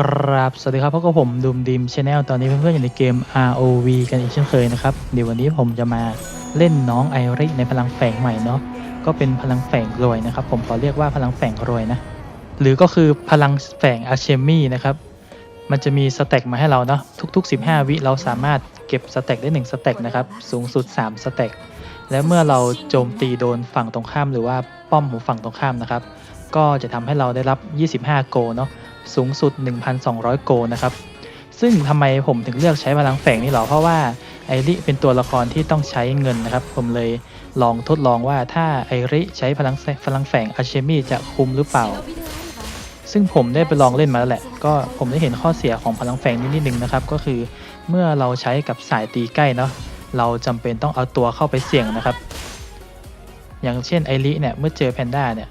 กราบ สวัสดีครับพบกับผมดูมดิมชาแนลตอนนี้เพื่อนๆอยู่ในเกม ROV กันอีกเช่นเคยนะครับ เดี๋ยววันนี้ผมจะมาเล่นน้องไอริในพลังแฝงใหม่เนาะ ก็เป็นพลังแฝงรวยนะครับ ผมขอเรียกว่าพลังแฝงรวยนะ หรือก็คือพลังแฝงอาเชมี่นะครับ มันจะมีสเต็กมาให้เราเนาะ ทุก ๆ 15 วิเราสามารถเก็บสเต็กได้1สเต็กนะครับ สูงสุด 3สเต็ก และเมื่อเราโจมตีโดนฝั่งตรงข้าม หรือว่าป้อมของฝั่งตรงข้ามนะครับ ก็จะทำให้เราได้รับ 25 โกลเนาะ สูงสุด 1,200 โกนะครับ ซึ่งทำไมผมถึงเลือกใช้พลังแฝงนี่หรอ เพราะว่าไอริเป็นตัวละครที่ต้องใช้เงินนะครับ ผมเลยลองทดลองว่าถ้าไอริใช้พลังแฝพลังแฝงอาเชมี่จะคุ้มหรือเปล่า ซึ่งผมได้ไปลองเล่นมาแล้วแหละ ก็ผมได้เห็นข้อเสียของพลังแฝงนิดนิดนึงนะครับ ก็คือเมื่อเราใช้กับสายตีใกล้เนาะ เราจำเป็นต้องเอาตัวเข้าไปเสี่ยงนะครับ อย่างเช่นไอริเนี่ยเมื่อเจอแพนด้าเนี่ย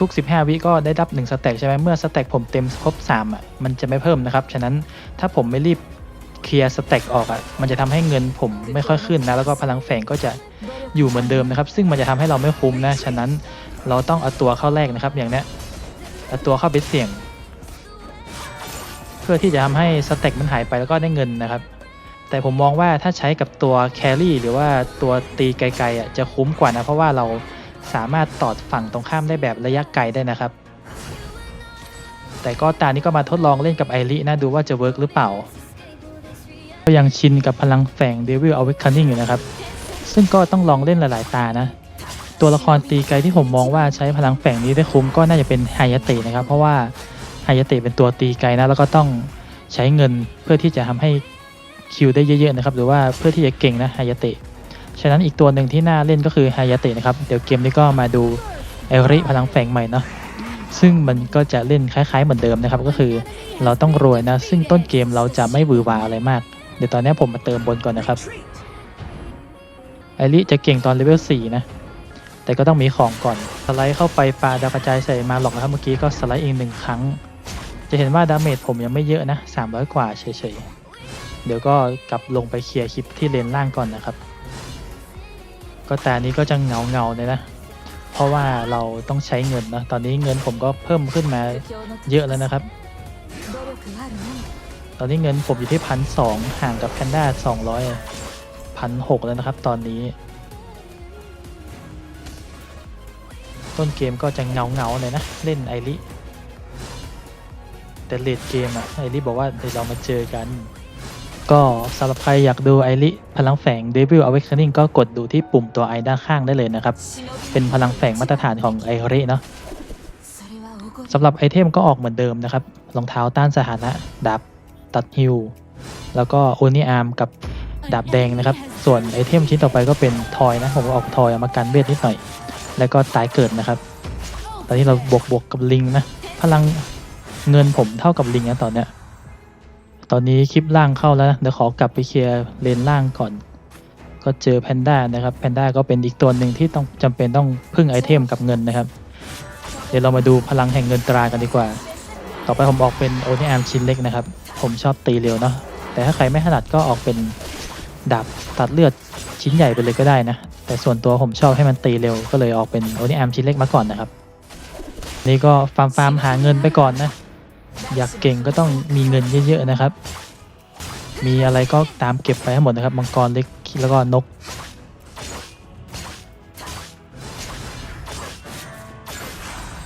ทุกๆ 15 วิก็ได้รับ 1 สแต็กใช่ไหมเมื่อสแต็กผมเต็มครบ3อะมันจะไม่เพิ่มนะครับ ฉะนั้นถ้าผมไม่รีบเคลียร์สแต็กออกอะมันจะทำให้เงินผมไม่ค่อยขึ้นนะแล้วก็พลังแฝงก็จะอยู่เหมือนเดิมนะครับ ซึ่งมันจะทำให้เราไม่คุ้มนะ ฉะนั้นเราต้องเอาตัวเข้าแรกนะครับ อย่างเนี้ยเอาตัวเข้าไปเสี่ยง เพื่อที่จะทำให้สแต็กมันหายไปแล้วก็ได้เงินนะครับ แต่ผมมองว่าถ้าใช้กับตัวแครี่หรือว่าตัวตีไกลๆอะจะคุ้มกว่านะเพราะว่าเรา สามารถตอดฝั่งตรงข้ามได้แบบระยะไกลได้นะครับ แต่ก็ตานี้ก็มาทดลองเล่นกับไอรินะดูว่าจะเวิร์กหรือเปล่า ก็ยังชินกับพลังแฝง Devil Awakening อยู่นะครับ ซึ่งก็ต้องลองเล่นหลายๆตานะ ตัวละครตีไกลที่ผมมองว่าใช้พลังแฝงนี้ได้คุ้มก็น่าจะเป็นไฮยาเตะนะครับ เพราะว่าไฮยาเตะเป็นตัวตีไกลนะแล้วก็ต้องใช้เงินเพื่อที่จะทำให้คิวได้เยอะๆนะครับ หรือว่าเพื่อที่จะเก่งนะไฮยาเตะ ฉะนั้นอีกตัวหนึ่งที่น่าเล่นก็คือไฮยาเตะนะครับ เดี๋ยวเกมนี้ก็มาดูเอริพลังแฝงใหม่เนาะซึ่งมันก็จะเล่นคล้ายๆเหมือนเดิมนะครับ ก็คือเราต้องรวยนะ ซึ่งต้นเกมเราจะไม่หวือวาอะไรมาก เดี๋ยวตอนนี้ผมมาเติมบนก่อนนะครับไอริจะเก่งตอนเลเวล4นะแต่ก็ต้องมีของก่อน สไลด์เข้าไปปาดาวกระจายใส่มาหลอกนะครับเมื่อกี้ก็สไลด์เองหนึ่งครั้ง จะเห็นว่าดาเมจผมยังไม่เยอะนะ300กว่าเฉยๆเดี๋ยวก็กลับลงไปเคลียร์คลิปที่เลนล่างก่อนนะครับ ก็แต่อันนี้ก็จะเงาเงาเลยนะ เพราะว่าเราต้องใช้เงินนะตอนนี้เงินผมก็เพิ่มขึ้นมาเยอะแล้วนะครับ ตอนนี้เงินผมอยู่ที่พันสองห่างกับแพนด้าสองร้อยพันหกแล้วนะครับ ตอนนี้ ต้นเกมก็จะเงาเงาเลยนะเล่นไอริแต่เลดเกมอะไอริบอกว่าเดี๋ยวเรามาเจอกัน ก็สำหรับใครอยากดูไอริพลังแฝง Devil Awakening ก็กดดูที่ปุ่มตัวไอด้านข้างได้เลยนะครับ เป็นพลังแฝงมาตรฐานของไอริเนาะสำหรับไอเทมก็ออกเหมือนเดิมนะครับรองเท้าต้านสถานะดาบตัดฮิวแล้วก็โอนิอาร์มกับดาบแดงนะครับ ส่วนไอเทมชิ้นต่อไปก็เป็นทอยนะ ผมออกทอยอามากันเวทนิดหน่อย แล้วก็ตายเกิดนะครับ ตอนนี้เราบวกบวกกับลิงนะ พลังเงินผมเท่ากับลิงนะตอนเนี้ย ตอนนี้คลิปล่างเข้าแล้วนะเดี๋ยวขอกลับไปเคลียร์เลนล่างก่อน ก็เจอแพนด้านะครับแพนด้าก็เป็นอีกตัวหนึ่งที่ต้องจำเป็นต้องพึ่งไอเทมกับเงินนะครับ เดี๋ยวเรามาดูพลังแห่งเงินตรากันดีกว่า ต่อไปผมออกเป็นโอนิอาร์มชิ้นเล็กนะครับ ผมชอบตีเร็วเนาะแต่ถ้าใครไม่ถนัดก็ออกเป็นดาบตัดเลือดชิ้นใหญ่ไปเลยก็ได้นะ แต่ส่วนตัวผมชอบให้มันตีเร็วก็เลยออกเป็นโอนิอาร์มชิ้นเล็กมาก่อนนะครับ นี่ก็ฟาร์มฟาร์มหาเงินไปก่อนนะ อยากเก่งก็ต้องมีเงินเยอะๆนะครับ มีอะไรก็ตามเก็บไปให้หมดนะครับ มังกรเล็กแล้วก็นก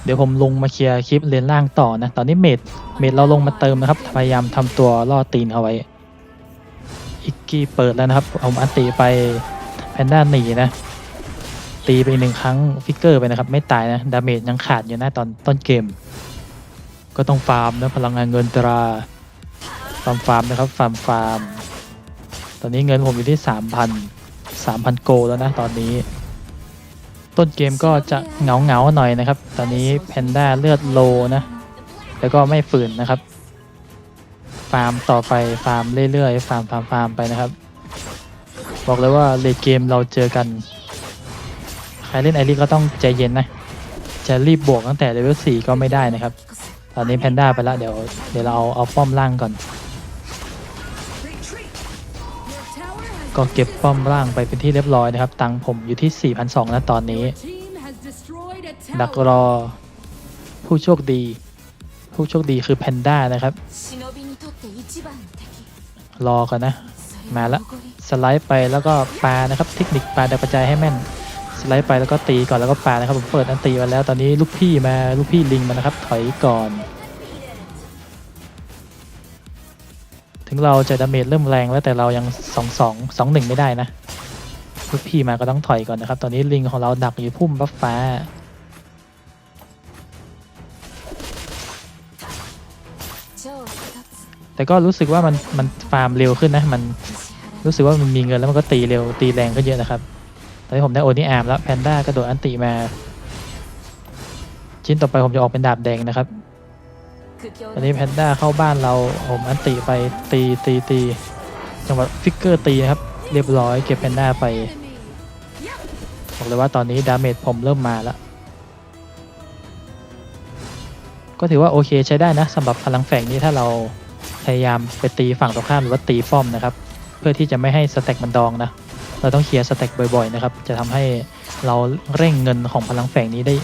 เดี๋ยวผมลงมาเคลียร์คลิปเลนล่างต่อนะ ตอนนี้เมดเมดเราลงมาเติมนะครับ พยายามทำตัวล่อตีนเอาไว้ อิกกี้เปิดแล้วนะครับ เอาอันตีไปแพนด้าหนีนะตีไปอีกหนึ่งครั้งฟิกเกอร์ไปนะครับ ไม่ตายนะ ดาเมจยังขาดอยู่นะตอนต้นเกม ก็ต้องฟาร์มนะพลังงานเงินตรา ฟาร์มฟาร์มนะครับ ฟาร์มฟาร์ม ตอนนี้เงินผมอยู่ที่สามพันสามพันโกแล้วนะตอนนี้ ต้นเกมก็จะเหงาเหงาหน่อยนะครับ ตอนนี้แพนด้าเลือดโลนะ แล้วก็ไม่ฝืนนะครับ ฟาร์มต่อไป ฟาร์มเรื่อยๆ ฟาร์มฟาร์มฟาร์มไปนะครับ บอกเลยว่าเลดเกมเราเจอกัน ใครเล่นไอรีก็ต้องใจเย็นนะ จะรีบบวกตั้งแต่เลเวล4ก็ไม่ได้นะครับ ตอนนี้แพนด้าไปแล้วเดี๋ยวเดี๋ยวเราเอาเอาป้อมล่างก่อน ก็เก็บป้อมล่างไปเป็นที่เรียบร้อยนะครับ ตังผมอยู่ที่ 4,200นะตอนนี้ ดักรอผู้โชคดี ผู้โชคดีคือแพนด้านะครับ รอก่อนนะ มาแล้วสไลด์ไปแล้วก็ปานะครับ เทคนิคปลาดาวกระจายให้แม่น ไล่ไปแล้วก็ตีก่อนแล้วก็ปานะครับผมเปิดอันตีมาแล้วตอนนี้ลูกพี่มาลูกพี่ลิงมานะครับถอยก่อน ถึงเราจะดาเมจเริ่มแรงแล้วแต่เรายังสองสองสองหนึ่งไม่ได้นะลูกพี่มาก็ต้องถอยก่อนนะครับ ตอนนี้ลิงของเราดักอยู่พุ่มบัฟฟ้าแต่ก็รู้สึกว่ามันมันฟาร์มเร็วขึ้นนะมันรู้สึกว่ามันมีเงินแล้วมันก็ตีเร็วตีแรงก็เยอะนะครับ ตอนนี้ผมได้โอนิอาร์มแล้วแพนด้ากระโดดอันติมา ชิ้นต่อไปผมจะออกเป็นดาบแดงนะครับตอนนี้แพนด้าเข้าบ้านเราผมอันติไปตีตีตีจังหวะฟิกเกอร์ตีนะครับ เรียบร้อยเก็บแพนด้าไปบอกเลยว่าตอนนี้ดาเมจผมเริ่มมาแล้วก็ถือว่าโอเคใช้ได้นะสำหรับพลังแฝงนี้ถ้าเราพยายามไปตีฝั่งตรงข้ามหรือว่าตีป้อมนะครับ เพื่อที่จะไม่ให้สแต็กมันดองนะ เราต้องเคลียร์สแต็กบ่อยๆนะครับจะทำให้เราเร่งเงินของพลังแฝงนี้ได้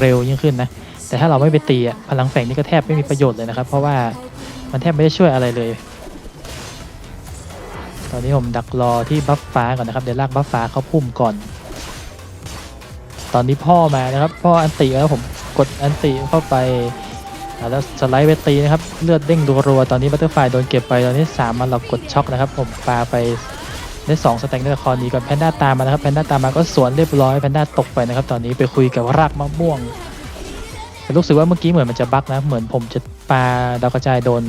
เร็วยิ่งขึ้นนะแต่ถ้าเราไม่ไปตีพลังแฝงนี่ก็แทบไม่มีประโยชน์เลยนะครับ เพราะว่ามันแทบไม่ได้ช่วยอะไรเลย ตอนนี้ผมดักรอที่บัฟฟ้าก่อนนะครับเดี๋ยวลากบัฟฟ้าเขาพุ่มก่อน ตอนนี้พ่อมานะครับพ่ออันติแล้วผมกดอันติเข้าไปแล้วสไลด์ไปตีนะครับ เลือดเด้งรัวๆตอนนี้บัตเตอร์ไฟโดนเก็บไปตอนนี้สามมันเรากดช็อกนะครับ ผมปาไป ได้สองสแต็กในละครนี้ก่อนแพนด้าตามมานะครับแพนด้าตามมาก็สวนเรียบร้อยแพนด้าตกไปนะครับตอนนี้ไปคุยกับรากมะม่วงรู้สึกว่าเมื่อกี้เหมือนมันจะบั๊กนะเหมือนผมจะปาดาวกระจายโดน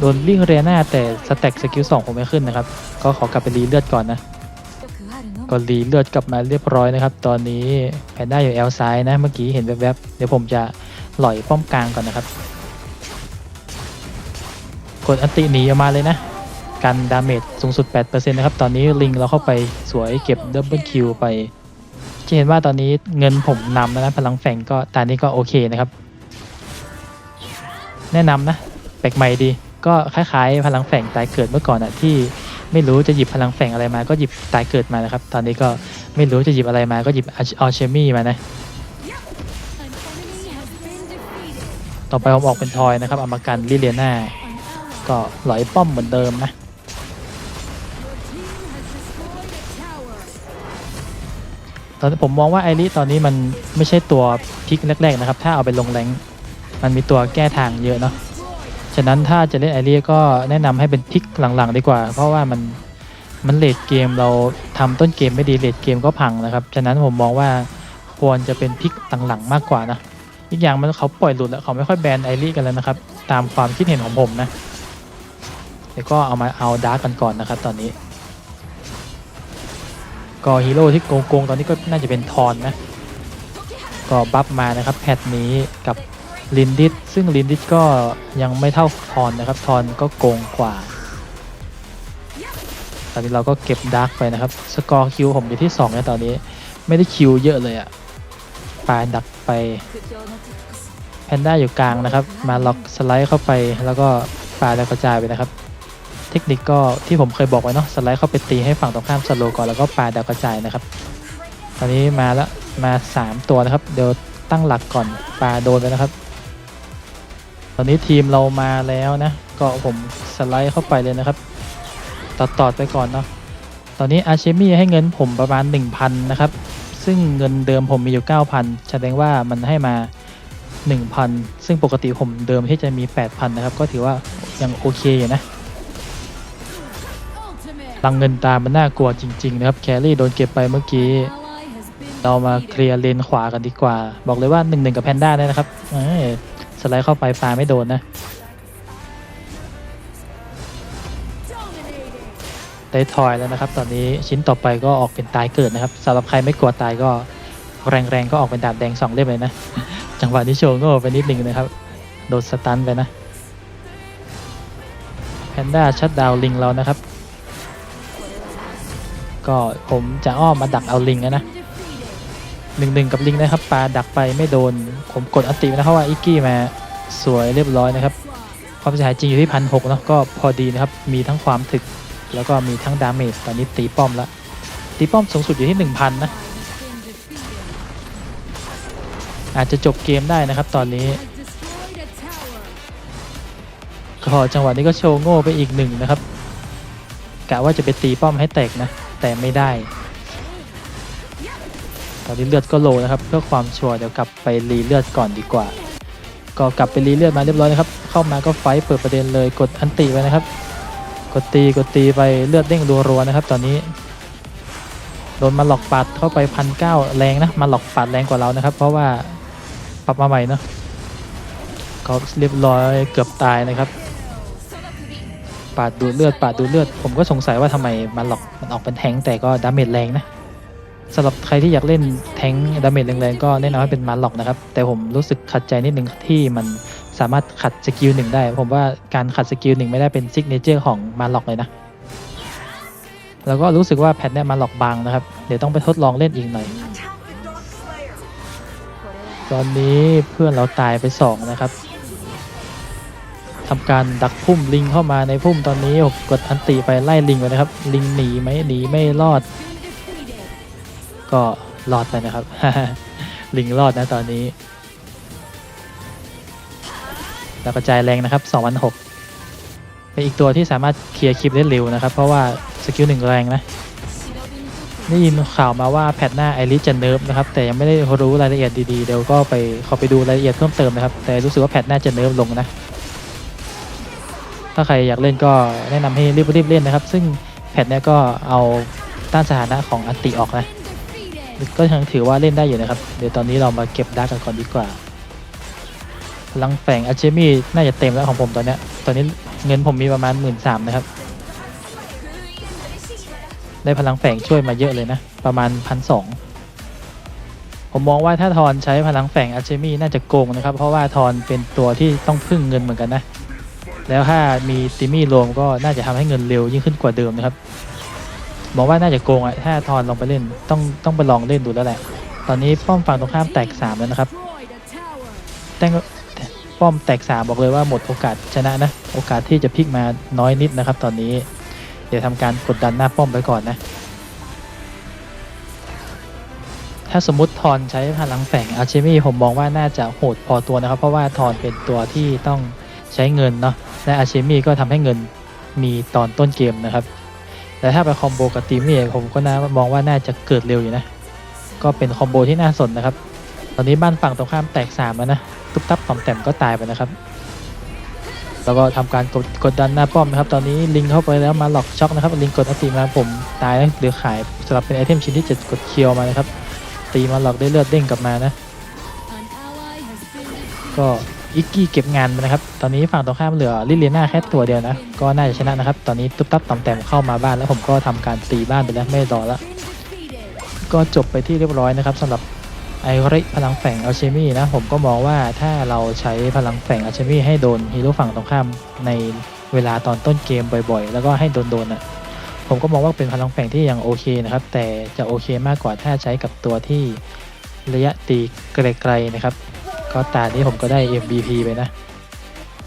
โดนลิงเรียนาแต่สแต็กสกิลสองผมไม่ขึ้นนะครับ ก็ขอกลับไปรีเลือดก่อนนะก็รีเลือดกลับมาเรียบร้อยนะครับ ตอนนี้แพนด้าอยู่แอลซ้ายนะเมื่อกี้เห็นแวบๆเดี๋ยวผมจะหล่อยป้อมกลางก่อนนะครับ กดอันติหนีออกมาเลยนะ กันดาเมจสูงสุด 8%นะครับ ตอนนี้ลิงเราเข้าไปสวยเก็บดับเบิลคิวไป จะเห็นว่าตอนนี้เงินผมนำแล้วนะพลังแฝงก็ตอนนี้ก็โอเคนะครับ แนะนำนะแปลกใหม่ดี ก็คล้ายๆ พลังแฝงตายเกิดเมื่อก่อนอะที่ไม่รู้จะหยิบพลังแฝงอะไรมาก็หยิบตายเกิดมานะครับ ตอนนี้ก็ไม่รู้จะหยิบอะไรมาก็หยิบอัลเชมี่มานะต่อไปผมออกเป็นทอยนะครับเอามากันลิเลียนาก็หลอยป้อมเหมือนเดิมนะ ตอนผมมองว่าไอริตอนนี้มันไม่ใช่ตัวพลิกแรก ๆนะครับ ถ้าเอาไปลงแรงมันมีตัวแก้ทางเยอะเนาะฉะนั้นถ้าจะเล่นไอริก็แนะนำให้เป็นพลิกหลังๆ ดีกว่า เพราะว่ามันมันเลดเกมเราทำต้นเกมไม่ดีเลดเกมก็พังนะครับ ฉะนั้นผมมองว่าควรจะเป็นพลิกหลังๆมากกว่านะอีกอย่างมันเขาปล่อยหลุดแล้วเขาไม่ค่อยแบนไอริกันแล้วนะครับ ตามความคิดเห็นของผมนะเดี๋ยวก็เอามาเอาดาร์กกันก่อนนะครับตอนนี้ ก็ฮีโร่ที่โกงๆตอนนี้ก็น่าจะเป็นทอนนะ ก็บัฟมานะครับแพทนี้กับลินดิสซึ่งลินดิสก็ยังไม่เท่าทอนนะครับทอนก็โกงกว่า ตอนนี้เราก็เก็บดาร์กไปนะครับ สกอร์คิวผมอยู่ที่2นะตอนนี้ไม่ได้คิวเยอะเลยอะปาดักไปแพนด้าอยู่กลางนะครับ มาล็อกสไลด์เข้าไปแล้วก็ปาแล้วกระจายไปนะครับ เทคนิคก็ที่ผมเคยบอกไว้เนาะสไลด์เข้าไปตีให้ฝั่งตรงข้ามสโลก่อนแล้วก็ปาดาวกระจายนะครับ ตอนนี้มาแล้วมา 3 ตัวนะครับ เดี๋ยวตั้งหลักก่อนปาโดนไปนะครับ ตอนนี้ทีมเรามาแล้วนะ ก็ผมสไลด์เข้าไปเลยนะครับต่อต่อไปก่อนเนาะตอนนี้อาเชมี่ให้เงินผมประมาณ 1,000 นะครับ ซึ่งเงินเดิมผมมีอยู่ 9,000 แสดงว่ามันให้มา 1,000 ซึ่งปกติผมเดิมที่จะมี 8,000 นะครับ ก็ถือว่ายังโอเคอยู่นะ รังเงินตามันน่ากลัวจริง ๆ นะครับ แครี่โดนเก็บไปเมื่อกี้ เรามาเคลียร์เลนขวากันดีกว่า บอกเลยว่า1-1กับแพนด้าได้นะครับเอ้ยสไลด์เข้าไปปาไม่โดนนะได้ทอยแล้วนะครับ ตอนนี้ชิ้นต่อไปก็ออกเป็นตายเกิดนะครับสำหรับใครไม่กลัวตายก็แรงๆก็ออกเป็นดาบแดงสองเล่มเลยนะ จังหวะที่โชว์ก็ไปนิดนึงนะครับ โดนสตันไปนะแพนด้าชัดดาวลิงเรานะครับ ก็ผมจะอ้อมมาดักเอาลิงนะนะหนึ่งหนึ่งกับลิงนะครับปลาดักไปไม่โดน ผมกดอัติไปนะครับว่าอิกกี้มาสวยเรียบร้อยนะครับ ความเสียหายจริงอยู่ที่พันหกนะก็พอดีนะครับ มีทั้งความถึก แล้วก็มีทั้งดาเมจตอนนี้ตีป้อมล้วตีป้อมสูงสุดอยู่ที่ 1,000 นะ อาจจะจบเกมได้นะครับตอนนี้ก็จังหวะนี้ก็โชว์โง่ไปอีกหนึ่งนะครับกะว่าจะไปตีป้อมให้แตกนะ แต่ไม่ได้ ตอนนี้เลือดก็โลนะครับ เพื่อความชัวร์เดี๋ยวกลับไปรีเลือดก่อนดีกว่า ก็กลับไปรีเลือดมาเรียบร้อยนะครับ เข้ามาก็ไฟเปิดประเด็นเลยกดอันติไปนะครับ กดตีกดตีไปเลือดเด้งรัวๆนะครับ ตอนนี้โดนมาหลอกปัดเข้าไปพันเก้าแรงนะมาหลอกปัดแรงกว่าเรานะครับ เพราะว่าปรับมาใหม่เนาะก็เรียบร้อยเกือบตายนะครับาดดูดเลือดปาดดูดเลือด ผมก็สงสัยว่าทำไมมาหลอกมันออกเป็นแทงค์แต่ก็ดาเมจแรงนะสำหรับใครที่อยากเล่นแทงค์ดาเมจแรงๆก็แนะนำให้เป็นมาหลอกนะครับ แต่ผมรู้สึกขัดใจนิดนึงที่มันสามารถขัดสกิลหนึ่งได้ ผมว่าการขัดสกิลหนึ่งไม่ได้เป็นซิกเนเจอร์ของมาหลอกเลยนะแล้วก็รู้สึกว่าแพทเนี่ยมาหลอกบางนะครับ เดี๋ยวต้องไปทดลองเล่นอีกหน่อยตอนนี้เพื่อนเราตายไปสองนะครับ ทำการดักพุ่มลิงเข้ามาในพุ่มตอนนี้ผมกดอันติไปไล่ลิงไปนะครับ ลิงหนีไหมหนีไม่รอด ก็รอดไปนะครับ ลิงรอดนะตอนนี้แล้วกระจายแรงนะครับ2 0 0 6เป็นอีกตัวที่สามารถเคลียร์คลิปได้เร็วนะครับ เพราะว่าสกิลหนึ่งแรงนะได้ยินข่าวมาว่าแพทหน้าไอริสจะเนิร์ฟนะครับ แต่ยังไม่ได้รู้รายละเอียดดีๆ เดี๋ยวก็ไปขอไปดูรายละเอียดเพิ่มเติมนะครับ แต่รู้สึกว่าแพทหน้าจะเนิร์ฟลงนะ ถ้าใครอยากเล่นก็แนะนำให้รีบๆเล่นนะครับ ซึ่งแพทเนี้ยก็เอาต้านสถานะของอันติออกนะ ก็ยังถือว่าเล่นได้อยู่นะครับ เดี๋ยวตอนนี้เรามาเก็บดาร์กกันก่อนดีกว่าพลังแฝงอาเชมี่น่าจะเต็มแล้วของผมตอนเนี้ย ตอนนี้เงินผมมีประมาณหมื่นสามนะครับ ได้พลังแฝงช่วยมาเยอะเลยนะ ประมาณพันสองผมมองว่าถ้าทอนใช้พลังแฝงอาเชมี่น่าจะโกงนะครับ เพราะว่าทอนเป็นตัวที่ต้องพึ่งเงินเหมือนกันนะ แล้วถ้ามีติมี่รวมก็น่าจะทำให้เงินเร็วยิ่งขึ้นกว่าเดิมนะครับมองว่าน่าจะโกงอะถ้าทอนลองไปเล่นต้องต้องไปลองเล่นดูแล้วแหละ ตอนนี้ป้อมฝั่งตรงข้ามแตกสามแล้วนะครับแต่งป้อมแตกสามบอกเลยว่าหมดโอกาสชนะนะโอกาสที่จะพลิกมาน้อยนิดนะครับ ตอนนี้เดี๋ยวทำการกดดันหน้าป้อมไปก่อนนะ ถ้าสมมติทอนใช้พลังแฝงอาเชมี่ผมมองว่าน่าจะโหดพอตัวนะครับ เพราะว่าทอนเป็นตัวที่ต้อง ใช้เงินเนาะและอาเชมี่ก็ทำให้เงินมีตอนต้นเกมนะครับแต่ถ้าไปคอมโบกับตีมี่ผมก็น่ามองว่าน่าจะเกิดเร็วอยู่นะ ก็เป็นคอมโบที่น่าสนนะครับ ตอนนี้บ้านฝั่งตรงข้ามแตกสามแล้วนะตุ๊บตับต่อมแต้มก็ตายไปนะครับ แล้วก็ทำการกดกดดันหน้าป้อมนะครับ ตอนนี้ลิงเข้าไปแล้วมาหลอกช็อกนะครับ ลิงกดอัติมาผมตายแล้วหลือขายสลับเป็นไอเทมชิ้นที่จะกดเคียวมานะครับ ตีมาหลอกได้เลือดเด้งกลับมานะ ก็ อิกกี้เก็บงานไปนะครับ ตอนนี้ฝั่งตรงข้ามเหลือลิเลียนาแค่ตัวเดียวนะ ก็น่าจะชนะนะครับ ตอนนี้ตุ๊บตับต่อมแต้มเข้ามาบ้านแล้วผมก็ทำการตีบ้านไปแล้วไม่รอแล้ว ก็จบไปที่เรียบร้อยนะครับสำหรับไอริพลังแฝงอัลเชมี่นะ ผมก็มองว่าถ้าเราใช้พลังแฝงอัลเชมี่ให้โดนฮีโร่ฝั่งตรงข้ามในเวลาตอนต้นเกมบ่อยๆ แล้วก็ให้โดนๆอะผมก็มองว่าเป็นพลังแฝงที่ยังโอเคนะครับ แต่จะโอเคมากกว่าถ้าใช้กับตัวที่ระยะตีไกลๆนะครับ ก็ตานี้ผมก็ได้ MVP ไปนะ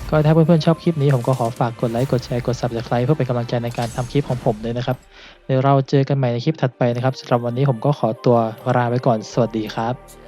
ก็ถ้าเพื่อนๆชอบคลิปนี้ผมก็ขอฝากกดไลค์ กดแชร์ กด subscribe เพื่อเป็นกำลังใจในการทำคลิปของผมด้วยนะครับเดี๋ยวเราเจอกันใหม่ในคลิปถัดไปนะครับสำหรับวันนี้ผมก็ขอตัวลาไปก่อน สวัสดีครับ